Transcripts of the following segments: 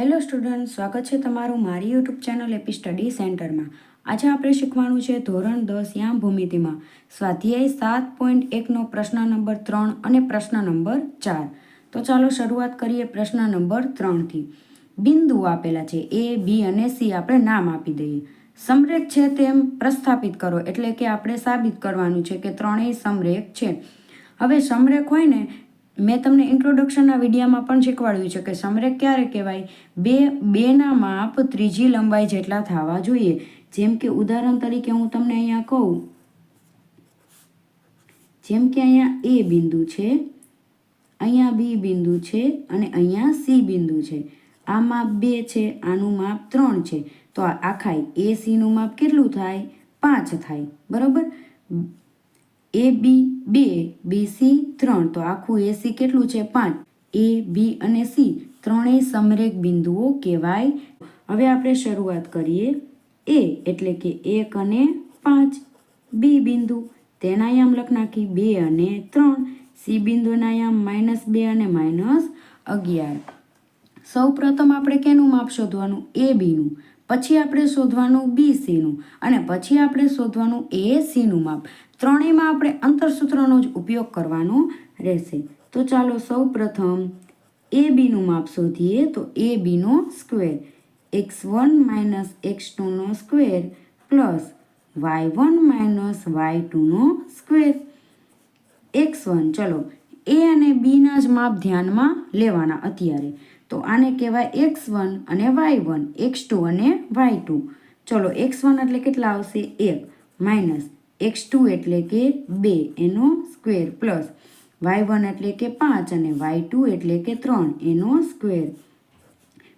Hello student, સ્વાગત છે તમારું મારી યુટ્યુબ ચેનલ એપી સ્ટડી સેન્ટરમાં. આજે આપણે શીખવાનું છે ધોરણ દસ યામ ભૂમિતિમાં. સ્વાધ્યાય સાત પોઈન્ટ એકનો પ્રશ્ન નંબર ત્રણ અને પ્રશ્ન નંબર ચાર. તો ચાલો શરૂઆત કરીએ પ્રશ્ન નંબર ત્રણથી. બિંદુ આપેલા છે એ, બી અને સી આપણે નામ આપી દઈએ. સમરેખ છે તેમ પ્રસ્થાપિત કરો એટલે કે આપણે સાબિત કરવાનું છે કે ત્રણેય સમરેખ છે. હવે સમરેખ હોય ને મેં તમને ઇન્ટ્રોડક્શનના વિડીયામાં પણ શીખવાડ્યું છે કે સમરેખ ક્યારે કહેવાય? બે, બેના માપ ત્રીજી લંબાઈ જેટલા થવા જોઈએ. જેમ કે ઉદાહરણ તરીકે હું તમને અહીંયા કહું. જેમ કે અહીંયા એ બિંદુ છે, અહીંયા બી બિંદુ છે અને અહીંયા સી બિંદુ છે. આ માપ બે છે, આનું માપ ત્રણ છે. તો આ આખા એ સીનું માપ કેટલું થાય? પાંચ થાય. બરાબર? એ બી બે બી સી ત્રણ. તો આખું એસી કેટલું છે? પાંચ. એ બી અને સી ત્રણેય સમરેખ બિંદુઓ કહેવાય. હવે આપણે શરૂઆત કરીએ. એ એટલે કે એક અને પાંચ. બી બિંદુ, તેના યામ લખ નાખી. બે અને ત્રણ. સી બિંદુના યામ માઇનસ બે અને માઇનસ અગિયાર. સૌ પ્રથમ આપણે કેનું માપ શોધવાનું? એ બીનું પછી આપણે શોધવાનું બી સીનું અને પછી આપણે શોધવાનું એ સીનું માપ. ત્રણેયમાં આપણે અંતરસૂત્રનો જ ઉપયોગ કરવાનો રહેશે. તો ચાલો સૌ પ્રથમ એ બીનું માપ શોધીએ. તો A Bino square X one minus X ટુનો square plus Y one minus Y ટુનો square x one ચલો. એ અને બીના જ માપ ધ્યાનમાં લેવાના અત્યારે. તો આને કહેવાય એક્સ વન અને વાય વન, એક્સ ટુ અને વાય ટુ. ચલો, એક્સ વન એટલે કેટલા આવશે? એક. માઇનસ એક્સ ટુ એટલે કે બે, એનો સ્ક્વેર પ્લસ વાય વન એટલે કે પાંચ અને વાય ટુ એટલે કે ત્રણ, એનો સ્ક્વેર.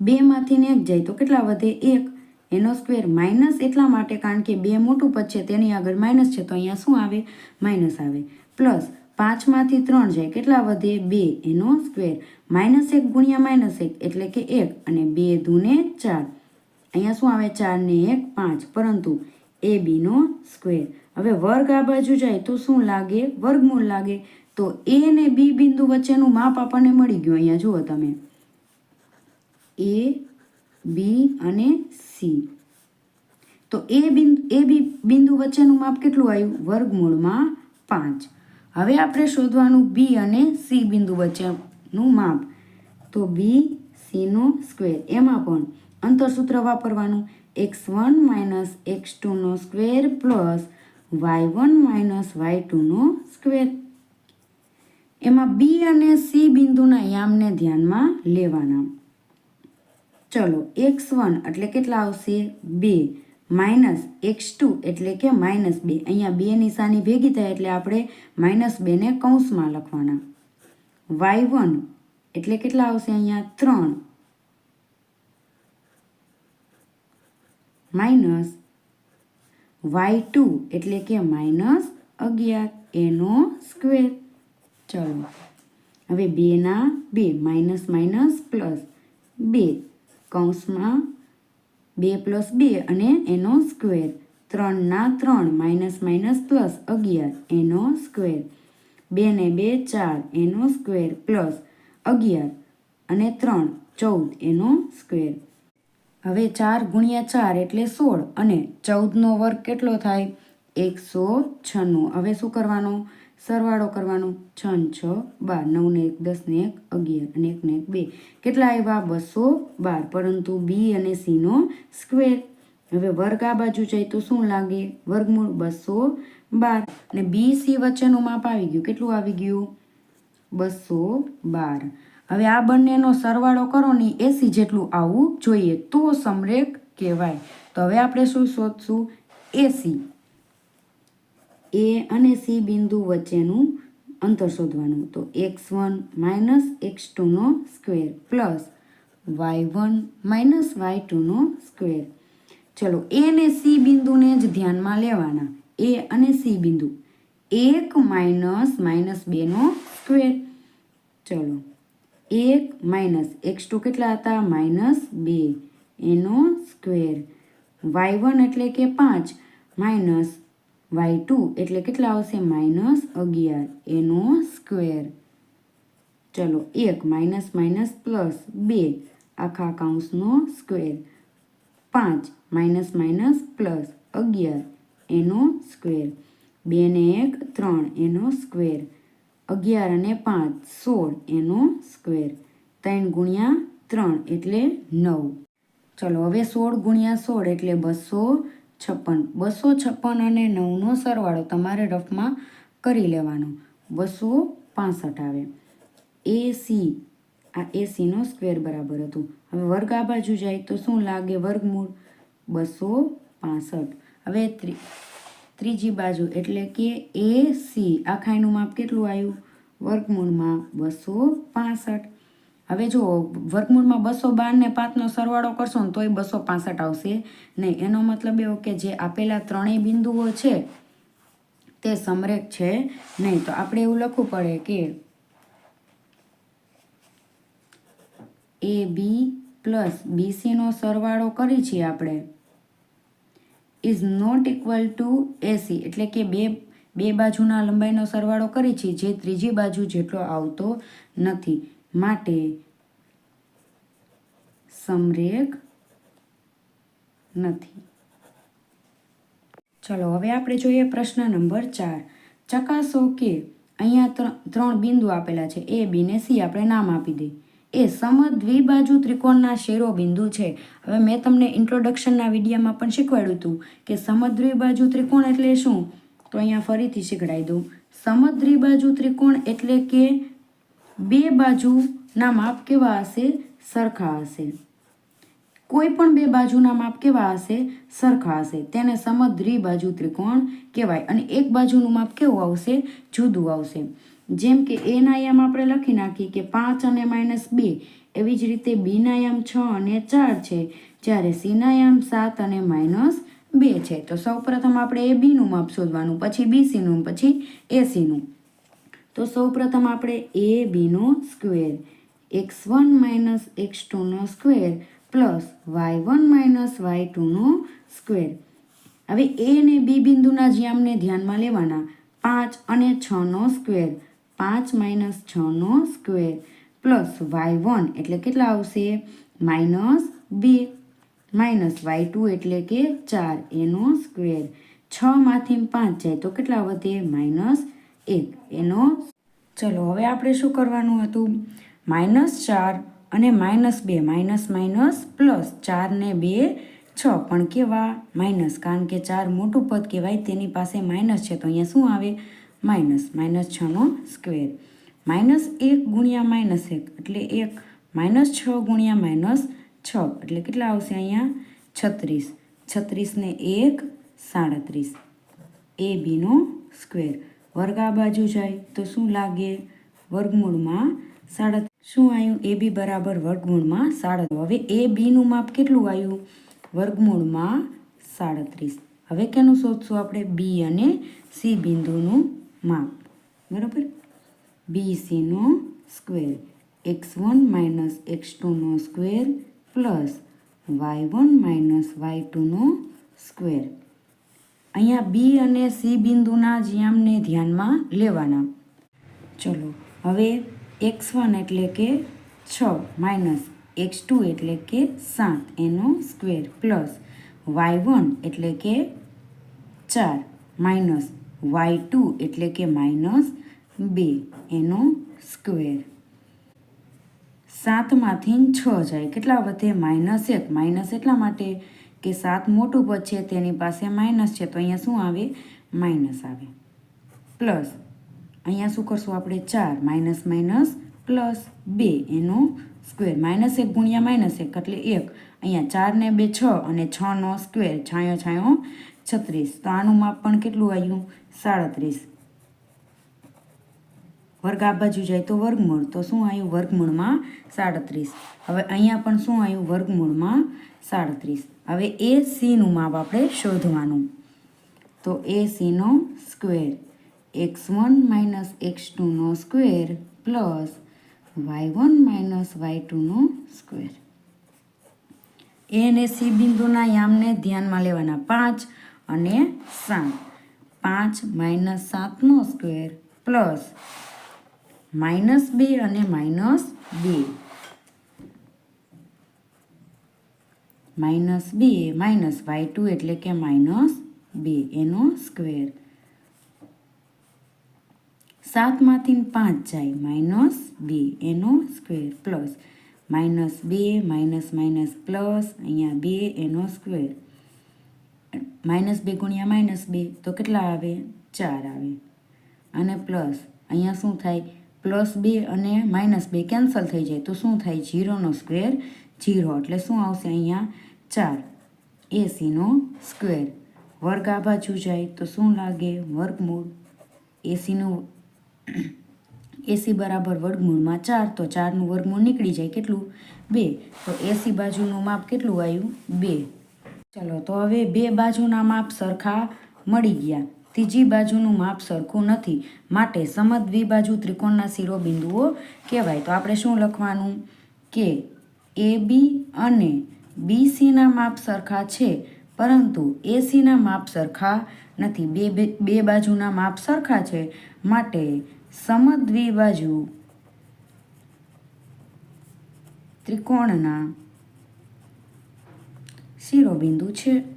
બેમાંથી ને એક જાય તો કેટલા વધે? એક. એનો સ્ક્વેર માઇનસ એટલા માટે કારણ કે બે મોટું પદ છે, તેની આગળ માઇનસ છે, તો અહીંયા શું આવે? માઇનસ આવે. પ્લસ પાંચમાંથી ત્રણ જાય. કેટલા વધે? બે. એનો સ્ક્વેર. માઇનસ એક ગુણ્યા માઇનસ એક એટલે કે એક. અને બે દૂને ચાર. અહીંયા શું આવે? ચાર ને એક, પાંચ. પરંતુ એ બીનો સ્ક્વેર. હવે વર્ગ આ બાજુ જાય તો શું લાગે? વર્ગમૂળ લાગે. તો એ ને બી બિંદુ વચ્ચેનું માપ આપણને મળી ગયું અહીંયા. જુઓ તમે. એ, બી અને સી. તો એ બિંદુ, એ બી બિંદુ વચ્ચેનું માપ કેટલું આવ્યું? વર્ગમૂળમાં પાંચ. હવે આપણે શોધવાનું બી અને સી બિંદુ વચ્ચેનું માપ. તો બી સીનો સ્ક્વેર એમાં પણ અંતરસૂત્ર વાપરવાનું. X one minus x ટુનો square plus Y one minus Y ટુનો square એમાં બી અને સી બિંદુના યામને ધ્યાનમાં લેવાના. ચલો એક્સ વન એટલે કેટલા આવશે? બે. માઇનસ એક્સ ટુ એટલે કે માઇનસ બે. અહીંયા બે નિશાની ભેગી થાય એટલે આપણે માઇનસ બેને કૌંસમાં લખવાના. વાય વન એટલે કેટલા આવશે અહીંયા? ત્રણ. માઇનસ વાય ટુ એટલે કે માઇનસ અગિયાર. એનો સ્ક્વેર. ચલો. હવે બેના બે. માઇનસ માઇનસ પ્લસ બે. કૌંસમાં બે પ્લસ બે અને એનો સ્ક્વેર. ત્રણના ત્રણ, માઇનસ માઇનસ પ્લસ અગિયાર, એનો સ્ક્વેર. બે ને બે, ચાર, એનો સ્ક્વેર પ્લસ અગિયાર. અને ત્રણ, ચૌદ, એનો સ્ક્વેર. હવે ચાર ગુણ્યા ચાર એટલે સોળ અને ચૌદનો વર્ગ કેટલો થાય? એકસો છન્નું. હવે શું કરવાનું? સરવાળો કરવાનો છ છ, બાર નવને એક, દસ ને એક, અગિયાર અને એકને એક, બે. કેટલા આવ્યા? બસો બાર. પરંતુ બી અને સીનો સ્ક્વેર હવે વર્ગ આ બાજુ જાય તો શું લાગે? વર્ગમૂળ બસો બાર. અને બી સી વચ્ચેનું માપ આવી ગયું. કેટલું આવી ગયું? બસો બાર. હવે આ બંનેનો સરવાળો કરો ને એસી જેટલું આવવું જોઈએ તો સમરેક કહેવાય. તો હવે આપણે શું શોધશું? એસી એ અને સી બિંદુ વચ્ચેનું અંતર શોધવાનું તો X one minus x ટુનો square plus Y one minus Y ટુનો square. ચલો, એ અને સી બિંદુને જ ધ્યાનમાં લેવાના. એ અને સી બિંદુ. એક માઇનસ માઇનસ બેનો સ્ક્વેર. ચલો, એક માઇનસ એક્સ ટુ કેટલા હતા? માઇનસ બે. એનો સ્ક્વેર. વાય વન એટલે કે પાંચ. માઇનસ વાય ટુ એટલે કેટલા આવશે? માઇનસ અગિયાર. એનો સ્ક્વેર. ચલો, એક માઇનસ માઇનસ પ્લસ બે. આખા કાઉન્સનો સ્ક્વેર. પાંચ માઇનસ માઇનસ પ્લસ અગિયાર. એનો સ્ક્વેર. બે ને એક, ત્રણ. એનો સ્ક્વેર. અગિયાર અને પાંચ, સોળ. એનો સ્ક્વેર. ત્રણ ગુણ્યા ત્રણ એટલે નવ. ચલો, હવે સોળ ગુણ્યા સોળ એટલે બસો છપ્પન. બસો છપ્પન અને નવનો સરવાળો તમારે રફમાં કરી લેવાનો. બસો પાસઠ આવે. એસી આ એસીનો સ્ક્વેર બરાબર હતું. હવે વર્ગ આ બાજુ જાય તો શું લાગે વર્ગમૂળ? બસો પાસઠ. હવે ત્રી, ત્રીજી બાજુ એટલે કે એ સી. આખાઈનું માપ કેટલું આવ્યું? વર્ગમૂળમાં બસો પાસઠ. હવે જો વર્ગમૂળમાં બસો બાર ને પાંચનો સરવાળો કરશો ને તોય બસો પાસઠ આવશે. નહીં, એનો મતલબ એવો કે જે આપેલા ત્રણેય બિંદુઓ છે, તે સમરેક છે. નહીં, તો આપણે એવું લખવું પડે કે એ બી પ્લસ બીસીનો સરવાળો કરી છીએ આપણે. Is not equal to AC એટલે કે બે બે બાજુના લંબાઈનો સરવાળો કરી છીએ, જે ત્રીજી બાજુ જેટલો આવતો નથી. માટે સમરેખ નથી. ચલો, હવે આપણે જોઈએ પ્રશ્ન નંબર ચાર. ચકાસો કે અહીંયા ત્રણ બિંદુ આપેલા છે. એ, બી ને સી. આપણે નામ આપી દઈએ. એ સમ દ્વિબાજુ ત્રિકોણના શેરો બિંદુ છે. હવે મેં તમને ઇન્ટ્રોડક્શનના વિડીયામાં પણ શીખવાડ્યું હતું કે સમદ્વિબાજુ ત્રિકોણ એટલે શું? તો અહીંયા ફરીથી શીખડાવી દઉં. સમદ્વિબાજુ ત્રિકોણ એટલે કે બે બાજુના માપ કેવા હશે? સરખા હશે. કોઈ પણ બે બાજુના માપ કેવા હશે? સરખા હશે. તેને સમદ્વિબાજુ ત્રિકોણ કહેવાય અને એક બાજુનું માપ કેવું આવશે? જુદું આવશે. જેમ કે એના યામ આપણે લખી નાખીએ કે પાંચ અને માઇનસ બે. એવી જ રીતે બીના યામ છ અને ચાર છે. જ્યારે સીના યામ સાત અને માઇનસ બે છે. તો સૌપ્રથમ આપણે એ બીનું માપ શોધવાનું, પછી બીસીનું પછી એસીનું તો સૌપ્રથમ આપણે A Bino square x one minus x ટુનો square plus y one minus y ટુનો square હવે એ અને બી બિંદુના જ્યામને ધ્યાનમાં લેવાના, પાંચ અને છનો સ્ક્વેર પાંચ માઇનસ છનો સ્ક્વેર પ્લસ વાય વન એટલે કેટલા આવશે? માઇનસ બે માઇનસ વાય ટુ એટલે કે ચાર એનો સ્ક્વેર છમાંથી પાંચ જાય તો કેટલા વધે? માઇનસ એક, એનો ચલો, હવે આપણે શું કરવાનું હતું? માઇનસ ચાર અને માઇનસ બે, માઇનસ માઇનસ પ્લસ ચાર ને બે, છ. પણ કેવા? માઇનસ, કારણ કે ચાર મોટું પદ કહેવાય, તેની પાસે માઇનસ છે, તો અહીંયા શું આવે? માઇનસ માઇનસ છનો સ્ક્વેર. માઇનસ એક ગુણ્યા માઇનસ એક, એટલે એક. માઇનસ છ ગુણ્યા માઇનસ છ, એટલે કેટલા આવશે અહીંયા? છત્રીસ. છત્રીસને એક, સાડત્રીસ. એ બીનો સ્ક્વેર. વર્ગ આ બાજુ જાય તો શું લાગે? વર્ગમૂળમાં સાડા શું આવ્યું એ બી બરાબર વર્ગમૂળમાં સાડા હવે એ બીનું માપ કેટલું આવ્યું વર્ગમૂળમાં સાડત્રીસ. હવે કેનું શોધશું આપણે? બી અને સી બિંદુનું માપ. બરાબર? B સીનો square. X one minus x ટુનો square plus y one minus y ટુનો square. અહીંયા બી અને સી બિંદુના જ્યામને ધ્યાનમાં લેવાના. ચલો, હવે એક્સ વન એટલે કે છ માઇનસ એક્સ ટુ એટલે કે સાત, એનો સ્ક્વેર પ્લસ વાય વન એટલે કે ચાર માઇનસ વાય ટુ એટલે કે માઇનસ બે, એનો સ્ક્વેર. સાતમાંથી છ જાય, કેટલા વધે? માઇનસ એક. માઇનસ એટલા માટે કે સાત મોટું પદ છે, તેની પાસે માઇનસ છે, તો અહીંયા શું આવે? માઇનસ આવે. પ્લસ, અહીંયા શું કરશું આપણે? ચાર, માઇનસ માઇનસ, પ્લસ બે, એનો સ્ક્વેર. માઇનસ એક ગુણ્યા માઇનસ એક, એટલે એક. અહીંયા ચાર ને બે છ અને છનો સ્ક્વેર. છાયો છાયો, છત્રીસ. તો આનું માપ પણ કેટલું આવ્યું? સાડત્રીસ. વર્ગ આ બાજુ જાય તો વર્ગમૂળ. તો શું આવ્યું? વર્ગમૂળમાં સાડત્રીસ. હવે અહીંયા પણ શું આવ્યું? વર્ગમૂળમાં સાડત્રીસ. હવે એ સીનું માપ આપણે શોધવાનું. તો A સીનો square x one minus x ટુનો square plus y one minus y ટુનો square A અને સી બિંદુના યામને ધ્યાનમાં લેવાના પાંચ અને સાત. પાંચ માઇનસ સાતનો સ્ક્વેર પ્લસ માઇનસ બે અને માઇનસ બે. Minus B A minus y two એટલે કે માઇનસ બે, એનો સ્ક્વેર. સાતમાંથી પાંચ જાય, માઇનસ બે, એનો સ્ક્વેર પ્લસ. માઇનસ બે, માઇનસ માઇનસ પ્લસ, અહીંયા બે, એનો સ્ક્વેર. માઇનસ બે ગુણ્યા માઇનસ બે, તો કેટલા આવે? ચાર આવે. અને પ્લસ, અહીંયા શું થાય? પ્લસ બે અને માઇનસ બે કેન્સલ થઈ જાય, તો શું થાય? જીરોનો સ્ક્વેર જીરો, એટલે શું આવશે અહીંયા? ચાર. એસીનો સ્ક્વેર વર્ગ આ બાજુ જાય તો શું લાગે? વર્ગમૂળ. એસીનું એસી બરાબર વર્ગમૂળમાં ચાર, તો ચારનું વર્ગમૂળ નીકળી જાય કેટલું? બે. તો એસી બાજુનું માપ કેટલું આવ્યું? બે. ચલો, તો હવે બે બાજુના માપ સરખા મળી ગયા. ત્રીજી બાજુનું માપ સરખું નથી. માટે સમદ્વિબાજુ ત્રિકોણના શિરોબિંદુઓ કહેવાય. તો આપણે શું લખવાનું? કે એ બી અને બીસીના માપ સરખા છે, પરંતુ એસીના માપ સરખા નથી. બે બે બાજુના માપ સરખા છે માટે સમદ્વિબાજુ ત્રિકોણના શિરોબિંદુ છે.